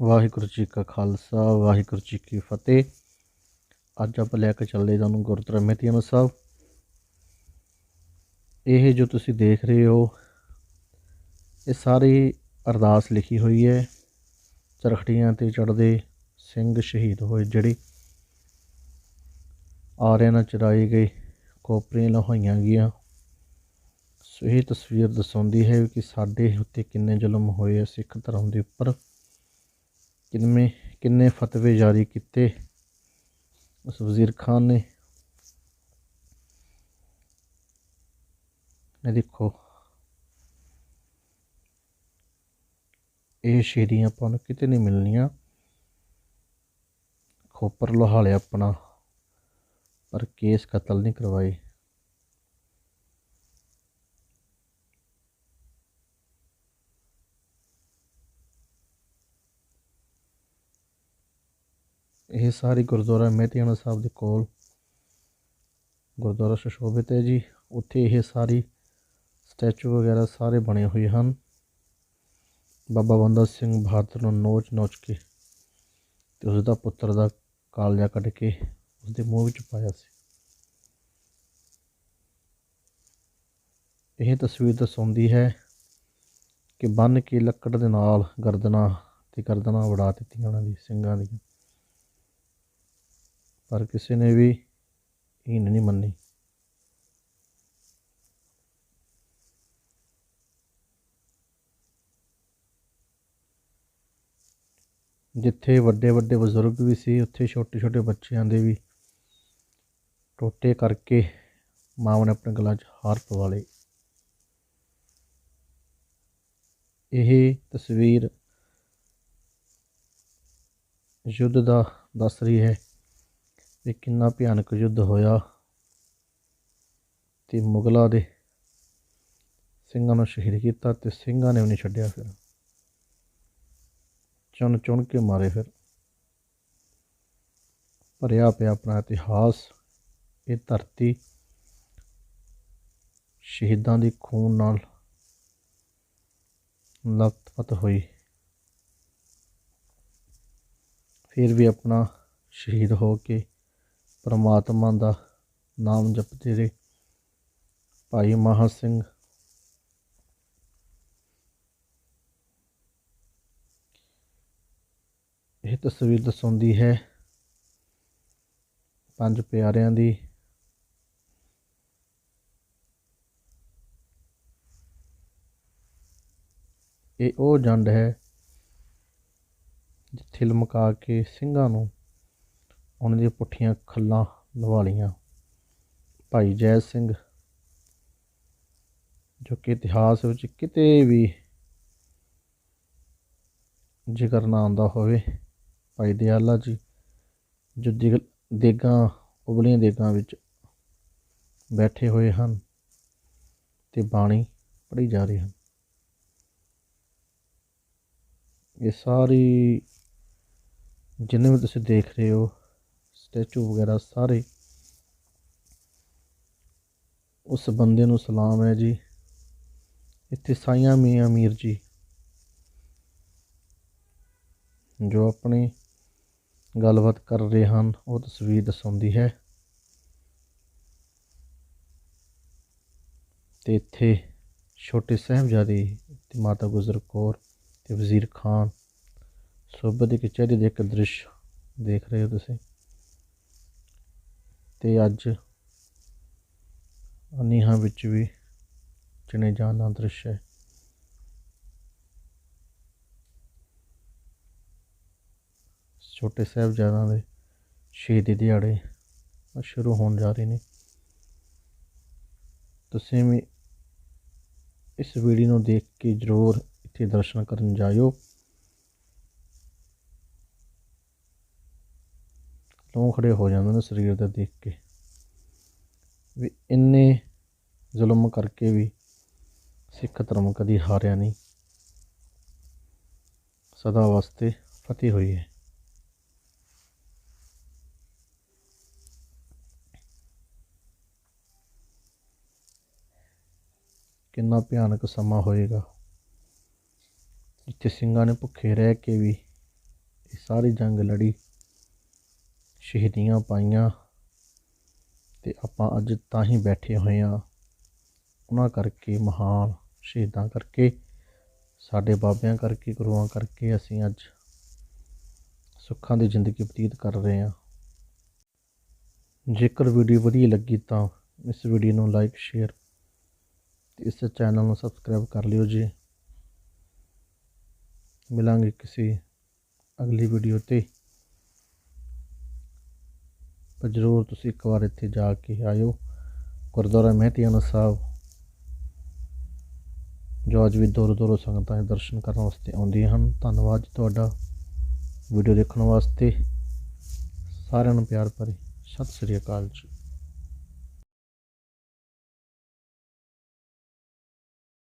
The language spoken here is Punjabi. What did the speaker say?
ਵਾਹਿਗੁਰੂ ਜੀ ਕਾ ਖਾਲਸਾ, ਵਾਹਿਗੁਰੂ ਜੀ ਕੀ ਫਤਿਹ। ਅੱਜ ਆਪਾਂ ਲੈ ਕੇ ਚੱਲੇ ਤੁਹਾਨੂੰ ਗੁਰਦੁਆਰਾ ਮਹਿਤੀਆਣਾ ਸਾਹਿਬ। ਇਹ ਜੋ ਤੁਸੀਂ ਦੇਖ ਰਹੇ ਹੋ, ਇਹ ਸਾਰੀ ਅਰਦਾਸ ਲਿਖੀ ਹੋਈ ਹੈ। ਚਰਖੜੀਆਂ ਤੇ ਚੜਦੇ ਸਿੰਘ ਸ਼ਹੀਦ ਹੋਏ ਜਿਹੜੇ ਆਰਿਆਂ ਨਾਲ ਚਰਾਏ ਗਏ, ਕੋਪਰੀਆਂ ਲਹਾਈਆਂ ਗਈਆਂ। ਸੋ ਇਹ ਤਸਵੀਰ ਦਰਸਾਉਂਦੀ ਹੈ ਕਿ ਸਾਡੇ ਉੱਤੇ ਕਿੰਨੇ ਜ਼ੁਲਮ ਹੋਏ ਆ ਸਿੱਖ ਧਰਮ ਦੇ ਉੱਪਰ। ਕਿੰਨੇ ਕਿੰਨੇ ਫਤਵੇ ਜਾਰੀ ਕੀਤੇ ਉਸ ਵਜ਼ੀਰ ਖਾਨ ਨੇ ਇਹ ਦੇਖੋ ਇਹ ਸ਼ੇਰੀਆਂ ਆਪਾਂ ਨੂੰ ਕਿਤੇ ਨਹੀਂ ਮਿਲਣੀਆਂ ਖੋਪਰ ਲੋਹਾ ਲਿਆ ਆਪਣਾ ਪਰ ਕੇਸ ਕਤਲ ਨਹੀਂ ਕਰਵਾਏ ਇਹ ਸਾਰੀ ਗੁਰਦੁਆਰਾ ਮਹਿਤੀਆਣਾ ਸਾਹਿਬ ਦੇ ਕੋਲ ਗੁਰਦੁਆਰਾ ਸੁਸ਼ੋਭਿਤ ਹੈ ਜੀ। ਉੱਥੇ ਇਹ ਸਾਰੀ ਸਟੈਚੂ ਵਗੈਰਾ ਸਾਰੇ ਬਣੇ ਹੋਏ ਹਨ। ਬਾਬਾ ਬੰਦਾ ਸਿੰਘ ਬਹਾਦਰ ਨੂੰ ਨੋਚ ਨੋਚ ਕੇ ਤੇ ਉਸ ਦਾ ਪੁੱਤਰ ਦਾ ਕਾਲਜਾ ਕੱਢ ਕੇ ਉਸ ਦੇ ਮੂੰਹ ਵਿੱਚ ਪਾਇਆ ਸੀ। ਇਹ ਤਸਵੀਰ ਦਰਸਾਉਂਦੀ ਹੈ ਕਿ ਬੰਨ ਕੇ ਲੱਕੜ ਦੇ ਨਾਲ ਗਰਦਨਾਂ ਤੇ ਗਰਦਨਾਂ ਵੜਾ ਦਿੱਤੀਆਂ ਉਹਨਾਂ ਦੀ ਸਿੰਘਾਂ ਦੀਆਂ। ਪਰ ਕਿਸੇ ਨੇ ਵੀ ਹੀਨ ਨਹੀਂ ਮੰਨੀ। ਜਿੱਥੇ ਵੱਡੇ ਵੱਡੇ ਬਜ਼ੁਰਗ ਵੀ ਸੀ, ਉੱਥੇ ਛੋਟੇ ਛੋਟੇ ਬੱਚਿਆਂ ਦੇ ਵੀ ਟੋਟੇ ਕਰਕੇ ਮਾਂ ਨੇ ਆਪਣੇ ਗਲਾਂ 'ਚ ਹਾਰ ਪਵਾ ਲਈ। ਇਹ ਤਸਵੀਰ ਯੁੱਧ ਦਾ ਦੱਸ ਰਹੀ ਹੈ ਵੀ ਕਿੰਨਾ ਭਿਆਨਕ ਯੁੱਧ ਹੋਇਆ ਤੇ ਮੁਗਲਾਂ ਦੇ ਸਿੰਘਾਂ ਨੂੰ ਸ਼ਹੀਦ ਕੀਤਾ ਤੇ ਸਿੰਘਾਂ ਨੇ ਵੀ ਨਹੀਂ ਛੱਡਿਆ ਫਿਰ। ਚੁਣ ਚੁਣ ਕੇ ਮਾਰੇ ਫਿਰ। ਭਰਿਆ ਪਿਆ ਆਪਣਾ ਇਤਿਹਾਸ, ਇਹ ਧਰਤੀ ਸ਼ਹੀਦਾਂ ਦੀ ਖੂਨ ਨਾਲ ਲਤਪਤ ਹੋਈ। ਫਿਰ ਵੀ ਆਪਣਾ ਸ਼ਹੀਦ ਹੋ ਕੇ ਪਰਮਾਤਮਾ ਦਾ ਨਾਮ ਜਪਦੇ ਰਹੇ। ਭਾਈ ਮਹਾ ਸਿੰਘ। ਇਹ ਤਸਵੀਰ ਦਰਸਾਉਂਦੀ ਹੈ ਪੰਜ ਪਿਆਰਿਆਂ ਦੀ। ਇਹ ਉਹ ਜੰਡ ਹੈ ਜਿੱਥੇ ਲਮਕਾ ਕੇ ਸਿੰਘਾਂ ਨੂੰ ਉਹਨਾਂ ਦੀਆਂ ਪੁੱਠੀਆਂ ਖੱਲਾਂ ਲਵਾ ਲਈਆਂ। ਭਾਈ ਜੈ ਸਿੰਘ, ਜੋ ਕਿ ਇਤਿਹਾਸ ਵਿੱਚ ਕਿਤੇ ਵੀ ਜ਼ਿਕਰ ਨਾ ਆਉਂਦਾ ਹੋਵੇ, ਭਾਈ ਦਿਆਲਾ ਜੀ, ਜੋ ਦਿਗ, ਦੇਗਾਂ, ਉਬਲੀਆਂ ਦੇਗਾਂ ਵਿੱਚ ਬੈਠੇ ਹੋਏ ਹਨ ਤੇ ਬਾਣੀ ਪੜ੍ਹੀ ਜਾ ਰਹੀ ਹੈ ਇਹ ਸਾਰੀ ਜਿੰਨੇ ਵੀ ਤੁਸੀਂ ਦੇਖ ਰਹੇ ਹੋ ਸਟੈਚੂ ਵਗੈਰਾ ਸਾਰੇ। ਉਸ ਬੰਦੇ ਨੂੰ ਸਲਾਮ ਹੈ ਜੀ। ਇੱਥੇ ਸਾਈਆਂ ਮੀਆਂ ਅਮੀਰ ਜੀ, ਜੋ ਆਪਣੀ ਗੱਲਬਾਤ ਕਰ ਰਹੇ ਹਨ, ਉਹ ਤਸਵੀਰ ਦਰਸਾਉਂਦੀ ਹੈ। ਤੇ ਇੱਥੇ ਛੋਟੇ ਸਾਹਿਬਜ਼ਾਦੇ ਤੇ ਮਾਤਾ ਗੁਜਰ ਕੌਰ ਤੇ ਵਜ਼ੀਰ ਖਾਨ ਸੋਭਾ ਦੇ ਕਚਹਿਰੀ ਦੇ ਇੱਕ ਦ੍ਰਿਸ਼ ਦੇਖ ਰਹੇ ਹੋ ਤੁਸੀਂ। ਤੇ ਅੱਜ ਨੀਹਾਂ ਵਿੱਚ ਵੀ ਚਿਣੇ ਜਾਣ ਦਾ ਦ੍ਰਿਸ਼ ਹੈ। ਛੋਟੇ ਸਾਹਿਬਜ਼ਾਦਿਆਂ ਦੇ ਸ਼ਹੀਦੀ ਦਿਹਾੜੇ ਸ਼ੁਰੂ ਹੋਣ ਜਾ ਰਹੇ ਨੇ। ਤੁਸੀਂ ਵੀ ਇਸ ਵੀਡੀਓ ਨੂੰ ਦੇਖ ਕੇ ਜ਼ਰੂਰ ਇੱਥੇ ਦਰਸ਼ਨ ਕਰਨ ਜਾਇਓ। ਲੋਂ ਖੜੇ ਹੋ ਜਾਂਦੇ ਨੇ ਸਰੀਰ ਦਾ ਦੇਖ ਕੇ? ਵੀ ਇੰਨੇ ਜ਼ੁਲਮ ਕਰਕੇ ਵੀ ਸਿੱਖ ਧਰਮ ਕਦੀ ਹਾਰਿਆ ਨਹੀਂ। ਸਦਾ ਵਾਸਤੇ ਫਤਿਹ ਹੋਈ ਹੈ। ਕਿੰਨਾ ਭਿਆਨਕ ਸਮਾਂ ਹੋਏਗਾ। ਜਿੱਥੇ ਸਿੰਘਾਂ ਨੇ ਭੁੱਖੇ ਰਹਿ ਕੇ ਵੀ ਇਹ ਸਾਰੀ ਜੰਗ ਲੜੀ। ਸ਼ਹੀਦੀਆਂ ਪਾਈਆਂ ਅਤੇ ਆਪਾਂ ਅੱਜ ਤਾਂ ਹੀ ਬੈਠੇ ਹੋਏ ਹਾਂ। ਉਹਨਾਂ ਕਰਕੇ ਮਹਾਨ ਸ਼ਹੀਦਾਂ ਕਰਕੇ, ਸਾਡੇ ਬਾਬਿਆਂ ਕਰਕੇ, ਗੁਰੂਆਂ ਕਰਕੇ ਅਸੀਂ ਅੱਜ ਸੁੱਖਾਂ ਦੀ ਜ਼ਿੰਦਗੀ ਬਤੀਤ ਕਰ ਰਹੇ ਹਾਂ। ਜੇਕਰ ਵੀਡੀਓ ਵਧੀਆ ਲੱਗੀ ਤਾਂ ਇਸ ਵੀਡੀਓ ਨੂੰ ਲਾਈਕ ਸ਼ੇਅਰ ਤੇ ਇਸ ਚੈਨਲ ਨੂੰ ਸਬਸਕ੍ਰਾਈਬ ਕਰ ਲਿਓ ਜੀ। ਮਿਲਾਂਗੇ ਕਿਸੇ ਅਗਲੀ ਵੀਡੀਓ ਤੇ। ਪਰ ਜ਼ਰੂਰ ਤੁਸੀਂ ਇੱਕ ਵਾਰ ਇੱਥੇ ਜਾ ਕੇ ਆਇਓ। ਗੁਰਦੁਆਰਾ ਮਹਿਤੀਆਣਾ ਸਾਹਿਬ। ਜੋ ਅੱਜ ਵੀ ਦੂਰੋਂ ਦੂਰੋਂ ਸੰਗਤਾਂ ਦੇ ਦਰਸ਼ਨ ਕਰਨ ਵਾਸਤੇ ਆਉਂਦੀਆਂ ਹਨ। ਧੰਨਵਾਦ ਜੀ ਤੁਹਾਡਾ ਵੀਡੀਓ ਦੇਖਣ ਵਾਸਤੇ। ਸਾਰਿਆਂ ਨੂੰ ਪਿਆਰ ਭਰੀ ਸਤਿ ਸ੍ਰੀ ਅਕਾਲ ਜੀ।